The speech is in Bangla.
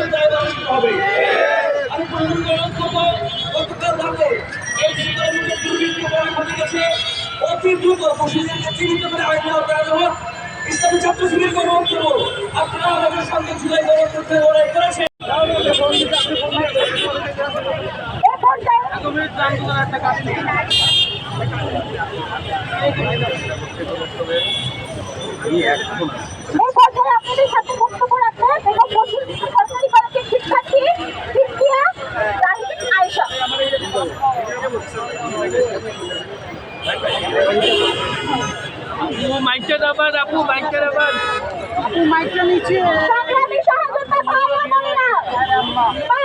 আমি প্রয়োজন করব গতকাল রাতে এই সীতারামকে দুর্বৃত্ত করা হতে গেছে। অতি করে আইনের আওতায় আনব ইসলামী ছাত্র শিবির গঠন করব। আপনারা আমাদের সঙ্গে জুলাই গঠন করতে লড়াই করেছেন। আমি এখন আপনাদের সাথে বক্তব্য আপু মাইকটা দাবার আপু মাইকটা দাবার ভাই